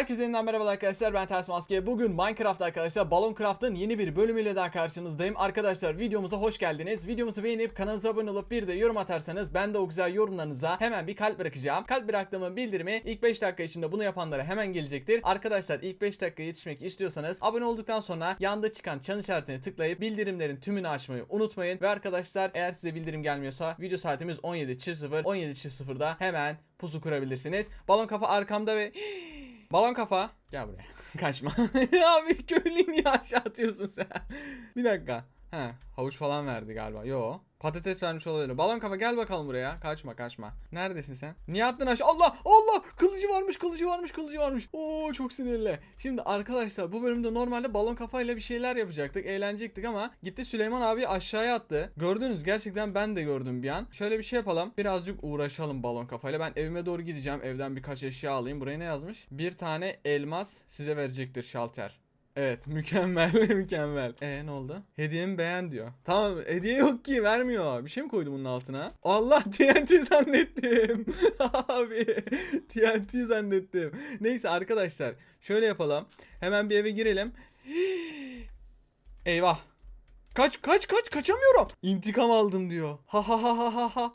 Herkese yeniden merhaba arkadaşlar ben Ters Maske. Bugün Minecraft arkadaşlar Balon Craft'ın yeni bir bölümüyle daha karşınızdayım. Arkadaşlar videomuza hoş geldiniz. Videomuzu beğenip kanalımıza abone olup bir de yorum atarsanız ben de o güzel yorumlarınıza hemen bir kalp bırakacağım. Kalp bıraktığımın bildirimi ilk 5 dakika içinde bunu yapanlara hemen gelecektir. Arkadaşlar ilk 5 dakika yetişmek istiyorsanız abone olduktan sonra yanda çıkan çan işaretini tıklayıp bildirimlerin tümünü açmayı unutmayın. Ve arkadaşlar eğer size bildirim gelmiyorsa video saatimiz 17.00 17.00'da hemen pusu kurabilirsiniz. Balon kafa arkamda ve Balon kafa. Gel buraya. Kaçma. Abi köylüyü niye aşağı atıyorsun sen? bir dakika. He, havuç falan verdi galiba. Yo. Patates vermiş olabilir. Balon kafa gel bakalım buraya. Kaçma kaçma. Neredesin sen? Niye attın aşağı? Allah Allah! Kılıcı varmış, kılıcı varmış, kılıcı varmış. Oo çok sinirli. Şimdi arkadaşlar bu bölümde normalde balon kafayla bir şeyler yapacaktık. Eğlenecektik ama gitti Süleyman abi aşağıya attı. Gördünüz gerçekten ben de gördüm bir an. Şöyle bir şey yapalım. Birazcık uğraşalım balon kafayla. Ben evime doğru gideceğim. Evden birkaç eşya alayım. Buraya ne yazmış? Bir tane elmas size verecektir şalter. Evet mükemmel mükemmel. E ne oldu? Hediyemi beğen diyor. Tamam hediye yok ki vermiyor. Bir şey mi koydum bunun altına? Allah TNT zannettim. Abi TNT zannettim. Neyse arkadaşlar şöyle yapalım. Hemen bir eve girelim. Eyvah. Kaç kaç kaç kaçamıyorum. İntikam aldım diyor. Ha ha ha ha ha ha.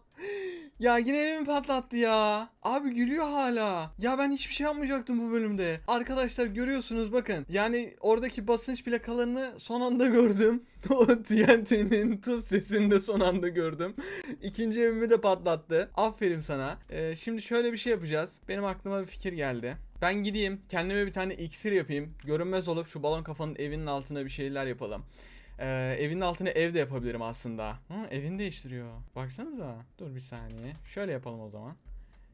Ya yine evimi patlattı ya. Abi gülüyor hala. Ya ben hiçbir şey yapmayacaktım bu bölümde. Arkadaşlar görüyorsunuz bakın. Yani oradaki basınç plakalarını son anda gördüm. o TNT'nin tuz sesini de son anda gördüm. İkinci evimi de patlattı. Aferin sana. Ee, şimdi şöyle bir şey yapacağız. Benim aklıma bir fikir geldi. Ben gideyim kendime bir tane iksir yapayım. Görünmez olup şu balon kafanın evinin altına bir şeyler yapalım. Ee, evin altına ev de yapabilirim aslında. Hı, evini değiştiriyor. Baksanıza. Dur bir saniye. Şöyle yapalım o zaman.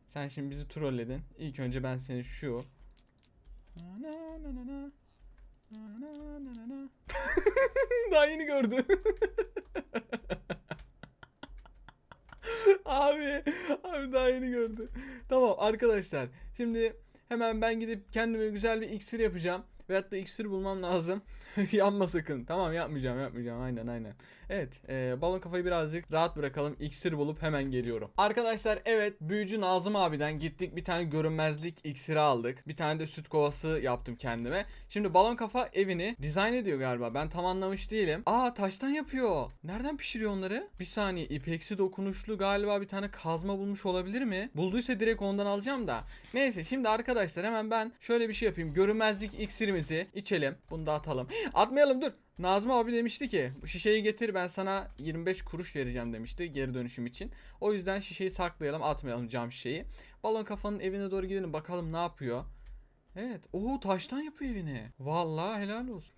Sen şimdi bizi trolledin. İlk önce ben seni şu... Daha yeni gördü. abi, abi daha yeni gördü. Tamam arkadaşlar. Şimdi hemen ben gidip kendime güzel bir iksir yapacağım. Veyahut da iksir bulmam lazım. Yanma sakın. Tamam yapmayacağım yapmayacağım. Aynen aynen. Evet e, balon kafayı birazcık rahat bırakalım. İksir bulup hemen geliyorum. Arkadaşlar evet büyücü Nazım abiden gittik bir tane görünmezlik iksiri aldık. Bir tane de süt kovası yaptım kendime. Şimdi balon kafa evini dizayn ediyor galiba. Ben tam anlamış değilim. Aa taştan yapıyor. Nereden pişiriyor onları? Bir saniye ipeksi dokunuşlu galiba bir tane kazma bulmuş olabilir mi? Bulduysa direkt ondan alacağım da. Neyse şimdi arkadaşlar hemen ben şöyle bir şey yapayım. Görünmezlik iksirimizi içelim. Bunu da atalım. Atmayalım dur. Nazım abi demişti ki bu şişeyi getir ben sana 25 kuruş vereceğim demişti geri dönüşüm için. O yüzden şişeyi saklayalım atmayalım cam şişeyi. Balon kafanın evine doğru gidelim bakalım ne yapıyor. Evet. Oo taştan yapıyor evini. Vallahi helal olsun.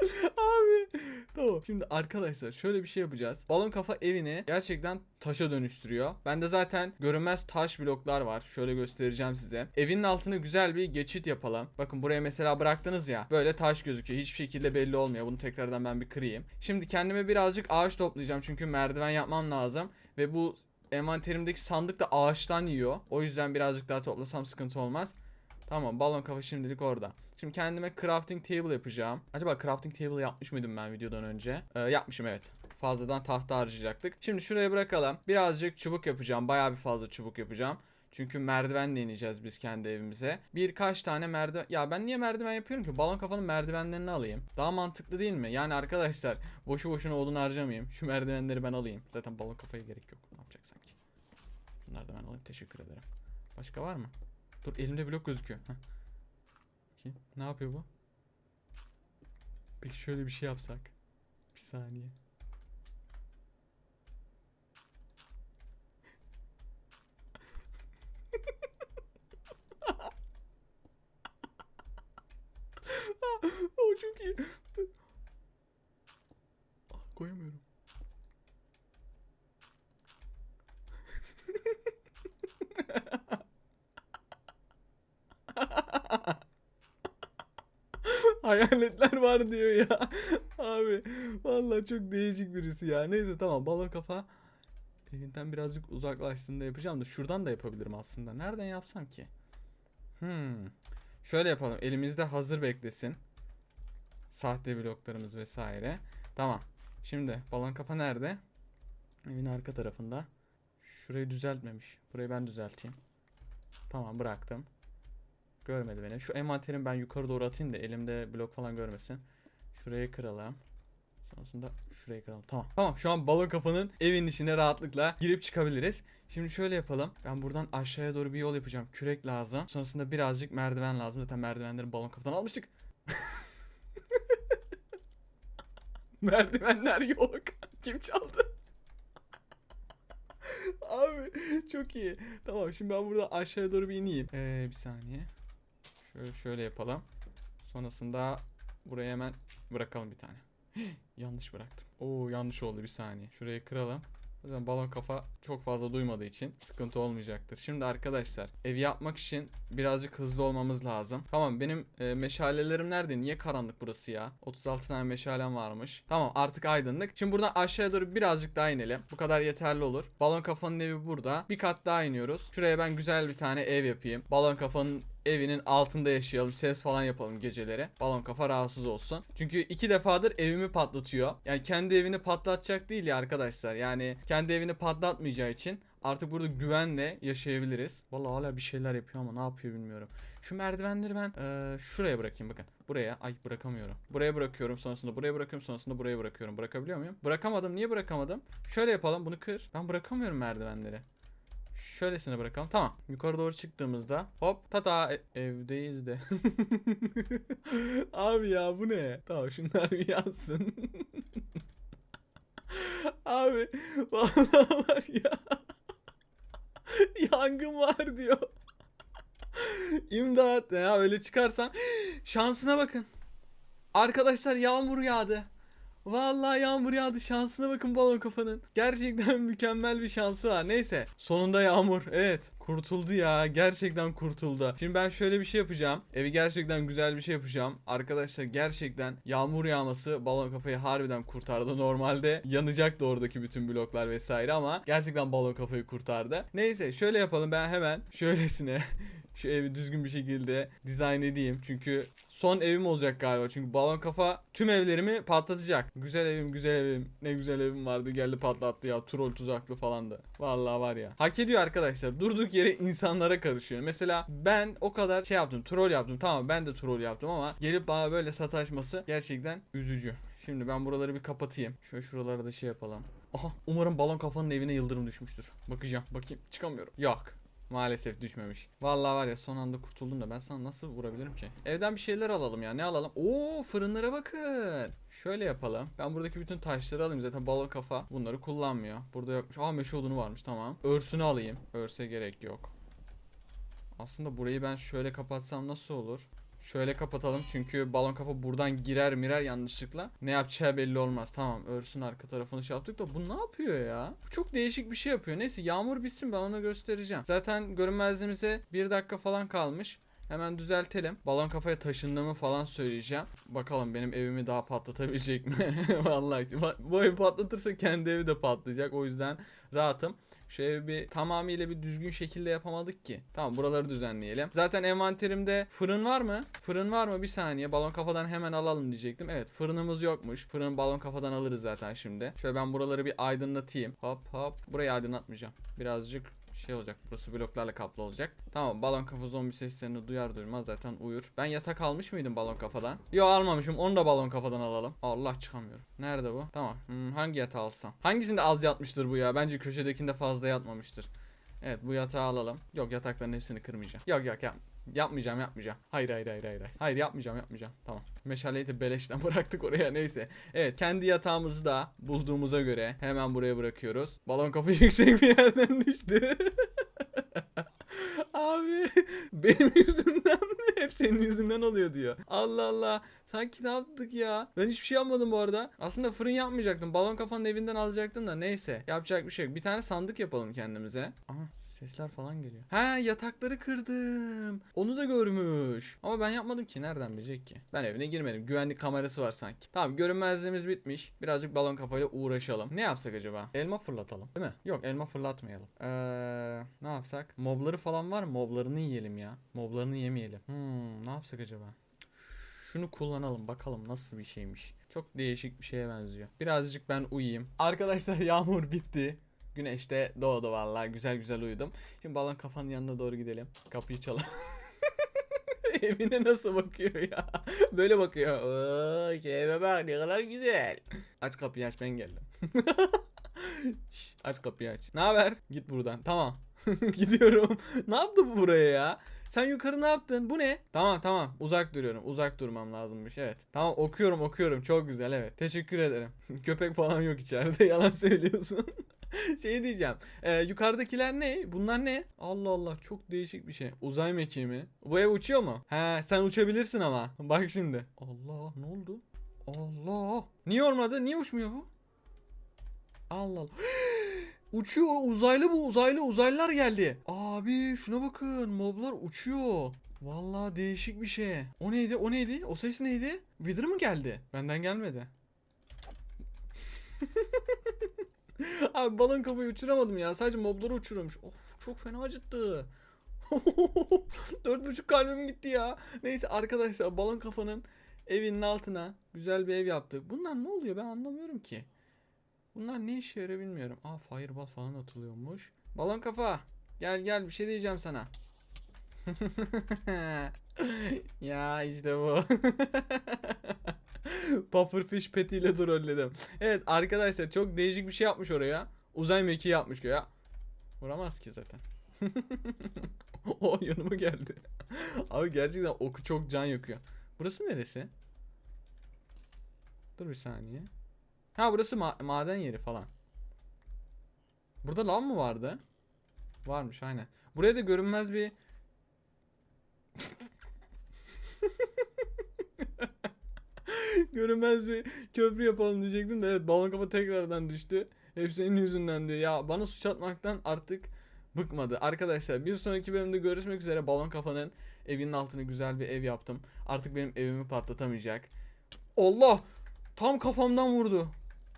Abi tamam. Şimdi arkadaşlar şöyle bir şey yapacağız. Balon kafa evini gerçekten taşa dönüştürüyor. Bende zaten görünmez taş bloklar var. Şöyle göstereceğim size. Evinin altına güzel bir geçit yapalım. Bakın buraya mesela bıraktınız ya. Böyle taş gözüküyor. Hiçbir şekilde belli olmuyor. Bunu tekrardan ben bir kırayım. Şimdi kendime birazcık ağaç toplayacağım. Çünkü merdiven yapmam lazım. Ve bu envanterimdeki sandık da ağaçtan yiyor. O yüzden birazcık daha toplasam sıkıntı olmaz. Tamam balon kafa şimdilik orada. Şimdi kendime crafting table yapacağım. Acaba crafting table yapmış mıydım ben videodan önce? Ee, yapmışım evet. Fazladan tahta harcayacaktık. Şimdi şuraya bırakalım. Birazcık çubuk yapacağım. Bayağı bir fazla çubuk yapacağım. Çünkü merdivenle ineceğiz biz kendi evimize. Birkaç tane merdiven... Ya ben niye merdiven yapıyorum ki? Balon kafanın merdivenlerini alayım. Daha mantıklı değil mi? Yani arkadaşlar boşu boşuna odun harcamayayım. Şu merdivenleri ben alayım. Zaten balon kafaya gerek yok. Ne yapacak sanki? Bunları da ben alayım. Teşekkür ederim. Başka var mı? Dur elimde blok gözüküyor. Ne yapıyor bu? Peki şöyle bir şey yapsak. Bir saniye. o çok iyi. Ah, koyamıyorum. Hayaletler var diyor ya. Abi vallahi çok değişik birisi ya. Neyse tamam balon kafa evinden birazcık uzaklaştığında yapacağım da şuradan da yapabilirim aslında. Nereden yapsam ki? Hmm. Şöyle yapalım. Elimizde hazır beklesin. Sahte bloklarımız vesaire. Tamam. Şimdi balon kafa nerede? Evin arka tarafında. Şurayı düzeltmemiş. Burayı ben düzelteyim. Tamam bıraktım. Görmedi beni. Şu envanterimi ben yukarı doğru atayım da elimde blok falan görmesin. Şurayı kıralım. Sonrasında şurayı kıralım. Tamam. Tamam şu an balon kafanın evin içine rahatlıkla girip çıkabiliriz. Şimdi şöyle yapalım. Ben buradan aşağıya doğru bir yol yapacağım. Kürek lazım. Sonrasında birazcık merdiven lazım. Zaten merdivenleri balon kafadan almıştık. Merdivenler yok. Kim çaldı? Abi çok iyi. Tamam şimdi ben burada aşağıya doğru bir ineyim. Ee, bir saniye. Şöyle şöyle yapalım. Sonrasında buraya hemen bırakalım bir tane. yanlış bıraktım. Oo yanlış oldu bir saniye. Şurayı kıralım. Zaten balon kafa çok fazla duymadığı için sıkıntı olmayacaktır. Şimdi arkadaşlar ev yapmak için birazcık hızlı olmamız lazım. Tamam benim e, meşalelerim nerede? Niye karanlık burası ya? 36 tane meşalem varmış. Tamam artık aydınlık. Şimdi buradan aşağıya doğru birazcık daha inelim. Bu kadar yeterli olur. Balon kafanın evi burada. Bir kat daha iniyoruz. Şuraya ben güzel bir tane ev yapayım. Balon kafanın evinin altında yaşayalım. Ses falan yapalım geceleri. Balon kafa rahatsız olsun. Çünkü iki defadır evimi patlatıyor. Yani kendi evini patlatacak değil ya arkadaşlar. Yani kendi evini patlatmayacağı için artık burada güvenle yaşayabiliriz. Vallahi hala bir şeyler yapıyor ama ne yapıyor bilmiyorum. Şu merdivenleri ben eee, şuraya bırakayım bakın. Buraya ay bırakamıyorum. Buraya bırakıyorum sonrasında buraya bırakıyorum sonrasında buraya bırakıyorum. Bırakabiliyor muyum? Bırakamadım. Niye bırakamadım? Şöyle yapalım bunu kır. Ben bırakamıyorum merdivenleri. Şöylesine bırakalım. Tamam. Yukarı doğru çıktığımızda hop tata e- evdeyiz de. Abi ya bu ne? Tamam şunlar bir yansın. Abi vallahi var ya. Yangın var diyor. İmdat ya öyle çıkarsan şansına bakın. Arkadaşlar yağmur yağdı. Vallahi yağmur yağdı şansına bakın balon kafanın. Gerçekten mükemmel bir şansı var. Neyse sonunda yağmur. Evet kurtuldu ya gerçekten kurtuldu. Şimdi ben şöyle bir şey yapacağım. Evi gerçekten güzel bir şey yapacağım. Arkadaşlar gerçekten yağmur yağması balon kafayı harbiden kurtardı. Normalde yanacaktı oradaki bütün bloklar vesaire ama gerçekten balon kafayı kurtardı. Neyse şöyle yapalım ben hemen şöylesine şu evi düzgün bir şekilde dizayn edeyim. Çünkü son evim olacak galiba. Çünkü balon kafa tüm evlerimi patlatacak. Güzel evim, güzel evim. Ne güzel evim vardı geldi patlattı ya. Troll tuzaklı falandı. Vallahi var ya. Hak ediyor arkadaşlar. Durduk yere insanlara karışıyor. Mesela ben o kadar şey yaptım. Troll yaptım. Tamam ben de troll yaptım ama gelip bana böyle sataşması gerçekten üzücü. Şimdi ben buraları bir kapatayım. Şöyle şuraları da şey yapalım. Aha umarım balon kafanın evine yıldırım düşmüştür. Bakacağım. Bakayım. Çıkamıyorum. Yok. Maalesef düşmemiş. Vallahi var ya son anda kurtuldum da ben sana nasıl vurabilirim ki? Evden bir şeyler alalım ya. Ne alalım? Oo fırınlara bakın. Şöyle yapalım. Ben buradaki bütün taşları alayım. Zaten balon kafa bunları kullanmıyor. Burada yokmuş. Aa meşe odunu varmış tamam. Örsünü alayım. Örse gerek yok. Aslında burayı ben şöyle kapatsam nasıl olur? Şöyle kapatalım çünkü balon kafa buradan girer mirer yanlışlıkla. Ne yapacağı belli olmaz. Tamam örsün arka tarafını şey yaptık da bu ne yapıyor ya? Bu çok değişik bir şey yapıyor. Neyse yağmur bitsin ben ona göstereceğim. Zaten görünmezliğimize bir dakika falan kalmış. Hemen düzeltelim. Balon kafaya taşındığımı falan söyleyeceğim. Bakalım benim evimi daha patlatabilecek mi? Vallahi bu evi patlatırsa kendi evi de patlayacak. O yüzden rahatım. Evi bir tamamıyla bir düzgün şekilde yapamadık ki. Tamam buraları düzenleyelim. Zaten envanterimde fırın var mı? Fırın var mı? Bir saniye. Balon kafadan hemen alalım diyecektim. Evet fırınımız yokmuş. Fırın balon kafadan alırız zaten şimdi. Şöyle ben buraları bir aydınlatayım. Hop hop. Burayı aydınlatmayacağım. Birazcık şey olacak. Burası bloklarla kaplı olacak. Tamam balon kafa zombi seslerini duyar duymaz zaten uyur. Ben yatak almış mıydım balon kafadan? Yok almamışım. Onu da balon kafadan alalım. Allah çıkamıyorum. Nerede bu? Tamam. Hmm, hangi yatağı alsam? Hangisinde az yatmıştır bu ya? Bence köşedekinde fazla yatmamıştır. Evet bu yatağı alalım. Yok yatakların hepsini kırmayacağım. Yok yok yap. Yapmayacağım yapmayacağım. Hayır hayır hayır hayır. hayır. Yapmayacağım yapmayacağım. Tamam. Meşaleyi de beleşten bıraktık oraya neyse. Evet kendi yatağımızı da bulduğumuza göre hemen buraya bırakıyoruz. Balon kapı yüksek bir yerden düştü. Abi benim yüzümden? Hep senin yüzünden oluyor diyor. Allah Allah. Sanki ne yaptık ya? Ben hiçbir şey yapmadım bu arada. Aslında fırın yapmayacaktım. Balon kafanın evinden alacaktım da neyse. Yapacak bir şey yok. Bir tane sandık yapalım kendimize. Aha Sesler falan geliyor. Ha yatakları kırdım. Onu da görmüş. Ama ben yapmadım ki. Nereden bilecek ki? Ben evine girmedim. Güvenlik kamerası var sanki. Tamam görünmezliğimiz bitmiş. Birazcık balon kafayla uğraşalım. Ne yapsak acaba? Elma fırlatalım. Değil mi? Yok elma fırlatmayalım. Ee, ne yapsak? Mobları falan var mı? Moblarını yiyelim ya. Moblarını yemeyelim. Hmm, ne yapsak acaba? Şunu kullanalım bakalım nasıl bir şeymiş. Çok değişik bir şeye benziyor. Birazcık ben uyuyayım. Arkadaşlar yağmur bitti. Güneş de doğdu vallahi güzel güzel uyudum. Şimdi balon kafanın yanına doğru gidelim. Kapıyı çalalım. Evine nasıl bakıyor ya? Böyle bakıyor. Oo, bak ne kadar güzel. Aç kapıyı aç ben geldim. Şş, aç kapıyı aç. Ne haber? Git buradan. Tamam. Gidiyorum. ne yaptı bu buraya ya? Sen yukarı ne yaptın? Bu ne? Tamam tamam. Uzak duruyorum. Uzak durmam lazımmış. Evet. Tamam okuyorum okuyorum. Çok güzel evet. Teşekkür ederim. Köpek falan yok içeride. Yalan söylüyorsun. şey diyeceğim. Ee, yukarıdakiler ne? Bunlar ne? Allah Allah çok değişik bir şey. Uzay mekiği mi? Bu ev uçuyor mu? He sen uçabilirsin ama. Bak şimdi. Allah ne oldu? Allah. Niye olmadı? Niye uçmuyor bu? Allah Allah. Uçuyor uzaylı bu uzaylı uzaylılar geldi. Abi şuna bakın moblar uçuyor. Vallahi değişik bir şey. O neydi o neydi o ses neydi? Wither mı geldi? Benden gelmedi. Abi balon kafayı uçuramadım ya sadece mobları uçuruyormuş. Of çok fena acıttı. Dört buçuk kalbim gitti ya. Neyse arkadaşlar balon kafanın evinin altına güzel bir ev yaptık. Bunlar ne oluyor ben anlamıyorum ki. Bunlar ne işe yarıyor bilmiyorum. Aa fireball falan atılıyormuş. Balon kafa. Gel gel bir şey diyeceğim sana. ya işte bu. Pufferfish petiyle trolledim. Evet arkadaşlar çok değişik bir şey yapmış oraya. Uzay mekiği yapmış ya. Vuramaz ki zaten. o yanıma geldi. Abi gerçekten oku çok can yakıyor. Burası neresi? Dur bir saniye. Ha burası ma- maden yeri falan. Burada lav mı vardı? Varmış aynen. Buraya da görünmez bir görünmez bir köprü yapalım diyecektim de evet balon kafa tekrardan düştü. Hep senin yüzünden diyor. Ya bana suç atmaktan artık bıkmadı. Arkadaşlar bir sonraki bölümde görüşmek üzere. Balon kafanın evinin altına güzel bir ev yaptım. Artık benim evimi patlatamayacak. Allah! Tam kafamdan vurdu.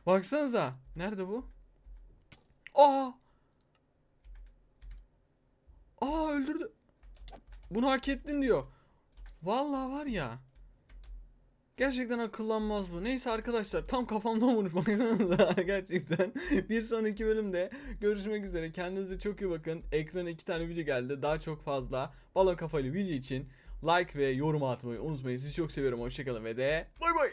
Baksanıza. Nerede bu? Aa! Aa öldürdü. Bunu hak ettin diyor. Vallahi var ya. Gerçekten akıllanmaz bu. Neyse arkadaşlar tam kafamdan vurmuş baksanıza gerçekten. Bir sonraki bölümde görüşmek üzere. Kendinize çok iyi bakın. Ekrana iki tane video geldi. Daha çok fazla balon kafalı video için like ve yorum atmayı unutmayın. Sizi çok seviyorum. Hoşçakalın ve de bay bay.